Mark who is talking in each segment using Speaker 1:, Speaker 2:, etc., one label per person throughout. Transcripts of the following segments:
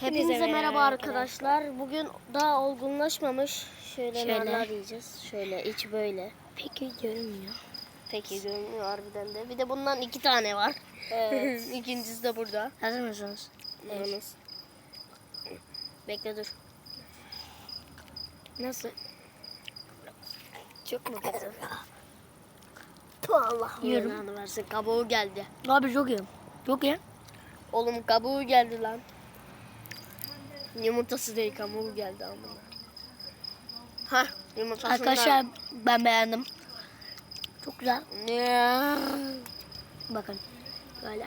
Speaker 1: Hepinize merhaba arkadaşlar. Bugün daha olgunlaşmamış. Şöyle,
Speaker 2: Şöyle.
Speaker 1: narlar yiyeceğiz. Şöyle iç böyle.
Speaker 2: Peki görünmüyor.
Speaker 1: Peki görünüyor harbiden de. Bir de bundan iki tane var.
Speaker 2: Evet.
Speaker 1: İkincisi de burada.
Speaker 2: Hazır mısınız?
Speaker 1: Yalnız. Bekle dur.
Speaker 2: Nasıl?
Speaker 1: Çok mu kötü? Allah
Speaker 2: Yiyorum.
Speaker 1: versin. Kabuğu geldi.
Speaker 2: Abi çok iyi. Çok iyi.
Speaker 1: Oğlum kabuğu geldi lan. Yumurtası değil kabuğu geldi ama. Hah yumurtasını
Speaker 2: Arkadaşlar ben beğendim. Çok güzel.
Speaker 1: Ya.
Speaker 2: Bakın. Böyle.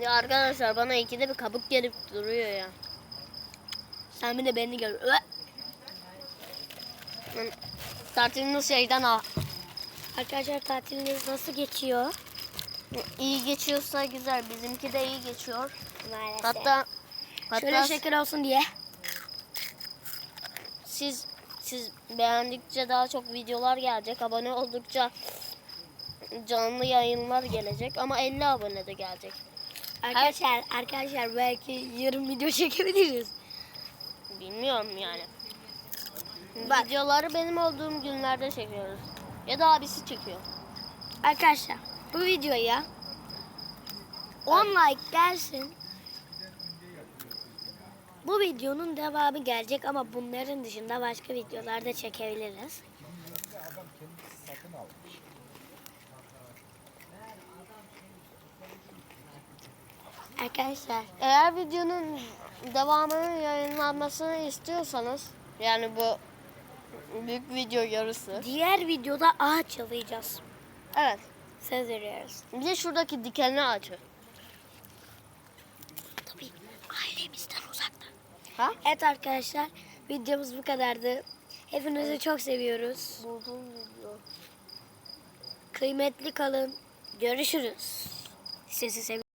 Speaker 1: ya arkadaşlar bana ikide bir kabuk gelip duruyor ya.
Speaker 2: Sen bir de beni gör. Ö!
Speaker 1: Ben Tatilini şeyden al.
Speaker 2: Arkadaşlar tatiliniz nasıl geçiyor?
Speaker 1: İyi geçiyorsa güzel. Bizimki de iyi geçiyor.
Speaker 2: Maalesef.
Speaker 1: Hatta hatta
Speaker 2: Şöyle şeker olsun diye.
Speaker 1: siz siz beğendikçe daha çok videolar gelecek. Abone oldukça canlı yayınlar gelecek ama 50 abone de gelecek.
Speaker 2: Arkadaşlar, arkadaşlar belki yarın video çekebiliriz.
Speaker 1: Bilmiyorum yani. Videoları benim olduğum günlerde çekiyoruz. Ya da abisi çekiyor.
Speaker 2: Arkadaşlar bu videoya 10 like gelsin. Bu videonun devamı gelecek ama bunların dışında başka videolar da çekebiliriz. Arkadaşlar
Speaker 1: Eğer videonun devamının yayınlanmasını istiyorsanız yani bu büyük video yarısı.
Speaker 2: diğer videoda ağaç yalayacağız.
Speaker 1: Evet.
Speaker 2: Söz veriyoruz.
Speaker 1: Bir de şuradaki dikenli ağacı.
Speaker 2: Tabii uzakta.
Speaker 1: Ha?
Speaker 2: Evet arkadaşlar videomuz bu kadardı. Hepinizi çok seviyoruz.
Speaker 1: Bulduğum video.
Speaker 2: Kıymetli kalın. Görüşürüz. Sizi seviyorum.